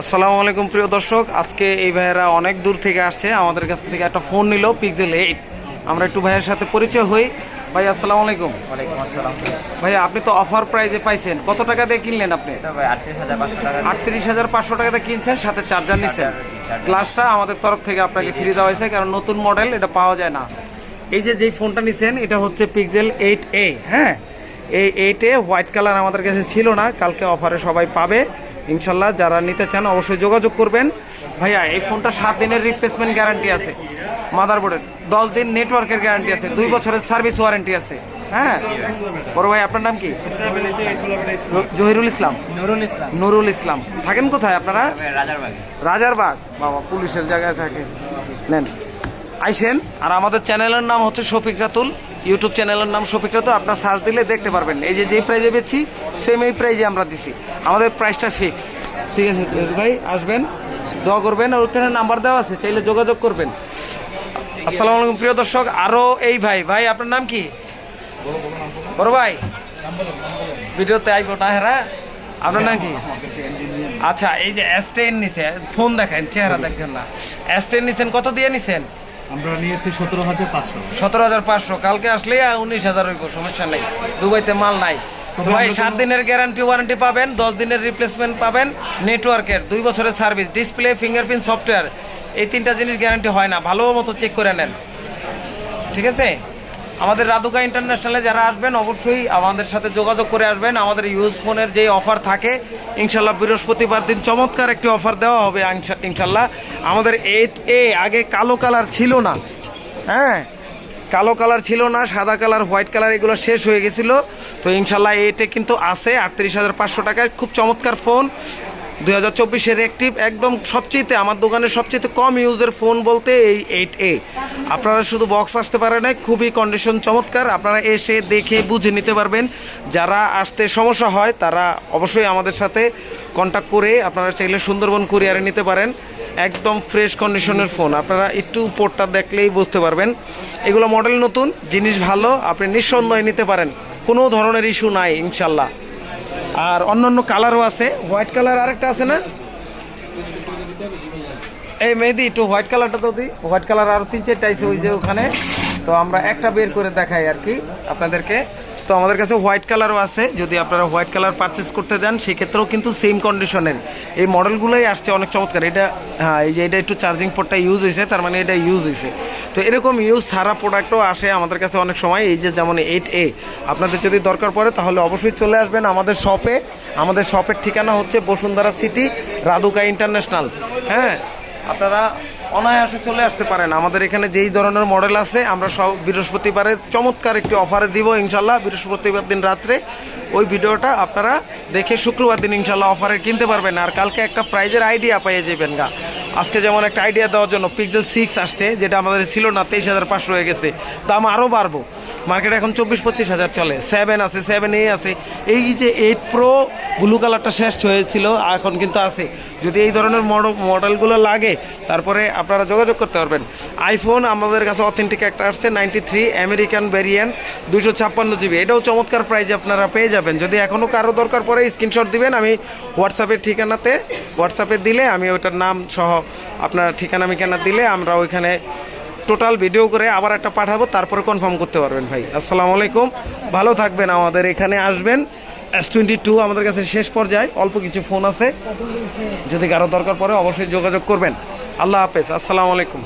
আসসালামু আলাইকুম প্রিয় দর্শক। আজকে এই ভাইয়েরা অনেক দূর থেকে আসছে আমাদের কাছ থেকে একটা ফোন নিল পিক্সেল এইট আমরা একটু ভাইয়ের সাথে পরিচয় হই। ভাই আসসালামু আলাইকুম। ওয়ালাইকুম আসসালাম। ভাই আপনি তো অফার প্রাইজে পাইছেন। কত টাকা দিয়ে কিনলেন আপনি? আটত্রিশ হাজার পাঁচশো টাকা দিয়ে। কিনছেন সাথে চার্জার নিচ্ছেন। গ্লাসটা আমাদের তরফ থেকে আপনাকে ফ্রি দেওয়া হয়েছে কারণ নতুন মডেল এটা পাওয়া যায় না। এই যে যেই ফোনটা নিছেন এটা হচ্ছে পিক্সেল এইট এ হ্যাঁ? এই এইটে হোয়াইট কালার আমাদের কাছে ছিল না কালকে অফারে সবাই পাবে। ইনশাল্লাহ যারা নিতে চান অবশ্যই যোগাযোগ করবেন। ভাইয়া এই ফোনটা সাত দিনের রিপ্লেসমেন্ট গ্যারান্টি আছে মাদারবোর্ডের দশ দিন নেটওয়ার্কের গ্যারান্টি আছে দুই বছরের সার্ভিস ওয়ারেন্টি আছে। হ্যাঁ? বড় ভাই আপনার নাম কি? জহিরুল ইসলাম। নুরুল ইসলাম। নুরুল ইসলাম। থাকেন কোথায় আপনারা? রাজারবাগ। রাজারবাগ। বাবা পুলিশের জায়গায় থাকে। নেন। আইসেন। আর আমাদের চ্যানেলের নাম হচ্ছে শফিক রাতুল। ইউটিউব চ্যানেলের নাম শফিক রাতুল আপনার সার্চ দিলে দেখতে পারবেন। এই যে যেই প্রাইজে বেচছি সেম এই প্রাইজে আমরা দিছি। আমাদের প্রাইসটা ফিক্স ঠিক আছে, ভাই, আসবেন, দোয়া করবেন ওখানে নাম্বার দেওয়া আছে, চাইলে যোগাযোগ করবেন। আসসালামু আলাইকুম, প্রিয় দর্শক আরও এই ভাই। ভাই, আপনার নাম কি? বড় ভাই। ভিডিওতে আইব না হেরা আপনার নাম কি? আচ্ছা এই যে এসটেন নিছে ফোন দেখেন, চেহারা দেখেন না। এসটেন নিছেন, কত দিয়ে নিছেন? আমরা নিয়েছি সতেরো হাজার পাঁচশো। সতেরো হাজার পাঁচশো। কালকে আসলে উনিশ হাজার হইব সমস্যা নেই। দুবাইতে মাল নাই। দুবাই ভাই সাত দিনের গ্যারান্টি ওয়ারেন্টি পাবেন দশ দিনের রিপ্লেসমেন্ট পাবেন নেটওয়ার্কের দুই বছরের সার্ভিস ডিসপ্লে ফিঙ্গারপ্রিন্ট সফটওয়্যার এই তিনটা জিনিস গ্যারান্টি হয় না। ভালো মতো চেক করে নেন। ঠিক আছে? আমাদের রাধুকা ইন্টারন্যাশনালে যারা আসবেন, অবশ্যই আমাদের সাথে যোগাযোগ করে আসবেন। আমাদের ইউজ ফোনের যে অফার থাকে, ইনশাল্লাহ বৃহস্পতিবার দিন চমৎকার একটি অফার দেওয়া হবে ইনশাল্লাহ। আমাদের এইট এ আগে কালো কালার ছিল না। হ্যাঁ কালো কালার ছিল না, সাদা কালার, হোয়াইট কালার এগুলো শেষ হয়ে গেছিল। তো ইনশাল্লাহ এইটে কিন্তু আছে, আটত্রিশ হাজার পাঁচশো টাকায়। খুব চমৎকার ফোন। দুই হাজার চব্বিশের অ্যাক্টিভ একদম সবচেয়ে আমার দোকানের সবচেয়ে কম ইউজের ফোন বলতে এই এইট এ আপনারা শুধু বক্স আসতে পারে না খুবই কন্ডিশন চমৎকার। আপনারা এসে দেখে বুঝে নিতে পারবেন। যারা আসতে সমস্যা হয়, তারা অবশ্যই আমাদের সাথে কন্ট্যাক্ট করে আপনারা চাইলে সুন্দরবন কুরিয়ারে নিতে পারেন। একদম ফ্রেশ কন্ডিশনের ফোন আপনারা একটু উপরটা দেখলেই বুঝতে পারবেন। এগুলো মডেল নতুন, জিনিস ভালো, আপনি নিঃসন্দেহে নিতে পারেন। কোনো ধরনের ইস্যু নাই, ইনশাল্লাহ। আর অন্য অন্য কালারও আছে। হোয়াইট কালার আরেকটা আছে না? এই মেহেদি, একটু হোয়াইট কালারটা তো দিই হোয়াইট কালার আরও তিন চারটা আছে ওই যে ওখানে। তো আমরা একটা বের করে দেখাই আর কি আপনাদেরকে। তো আমাদের কাছে হোয়াইট কালারও আছে। যদি আপনারা হোয়াইট কালার পারচেস করতে দেন, সেক্ষেত্রেও কিন্তু সেম কন্ডিশনের এই মডেলগুলোই আসছে অনেক চমৎকার। এটা হ্যাঁ এই যে এটা একটু চার্জিং পোর্টটা ইউজ হয়েছে, তার মানে এটা ইউজ হয়েছে। তো এরকম ইউজ সারা প্রোডাক্টও আসে আমাদের কাছে অনেক সময়। এই যে যেমন এইট এ আপনাদের যদি দরকার পড়ে, তাহলে অবশ্যই চলে আসবেন আমাদের শপে আমাদের শপের ঠিকানা হচ্ছে বসুন্ধরা সিটি রাধুকা ইন্টারন্যাশনাল হ্যাঁ আপনারা অনায়াসে চলে আসতে পারেন। আমাদের এখানে যেই ধরনের মডেল আছে, আমরা সব বৃহস্পতিবারে চমৎকার একটি অফারে দিব ইনশাল্লাহ বৃহস্পতিবার দিন রাত্রে। ওই ভিডিওটা আপনারা দেখে শুক্রবার দিন ইনশাল্লাহ অফারে কিনতে পারবেন। আর কালকে একটা প্রাইজের আইডিয়া পাইয়ে যাবেন গা। আজকে যেমন একটা আইডিয়া দেওয়ার জন্য পিক্সেল সিক্স আসছে, যেটা আমাদের ছিল না, তেইশ হাজার পাঁচশো হয়ে গেছে। দাম আরও বাড়বো। মার্কেটে এখন চব্বিশ পঁচিশ হাজার চলে। সেভেন আছে সেভেন এ আছে। এই যে এইট প্রো ব্লু কালারটা শেষ হয়েছিল, এখন কিন্তু আছে। যদি এই ধরনের মড- মডেলগুলো লাগে, তারপরে আপনারা যোগাযোগ করতে পারবেন। আইফোন আমাদের কাছে অথেন্টিক একটা আসছে নাইনটি থ্রি আমেরিকান ভ্যারিয়েন্ট দুশো ছাপ্পান্ন জিবি এটাও চমৎকার প্রাইজে আপনারা পেয়ে যাবেন। যদি এখনও কারও দরকার পড়ে স্ক্রিনশট দিবেন। আমি হোয়াটসঅ্যাপের ঠিকানাতে হোয়াটসঅ্যাপে দিলে আমি ওটার নাম সহ আপনার ঠিকানা মিকানা দিলে আমরা ওইখানে টোটাল ভিডিও করে আবার একটা পাঠাবো, তারপরে কনফার্ম করতে পারবেন ভাই। আসসালামু আলাইকুম। ভালো থাকবেন, আমাদের এখানে আসবেন। এস টোয়েন্টি টু আমাদের কাছে শেষ পর্যায়ে, অল্প কিছু ফোন আছে। যদি কারও দরকার পড়ে অবশ্যই যোগাযোগ করবেন। আল্লাহ হাফেজ, আসসালামু আলাইকুম।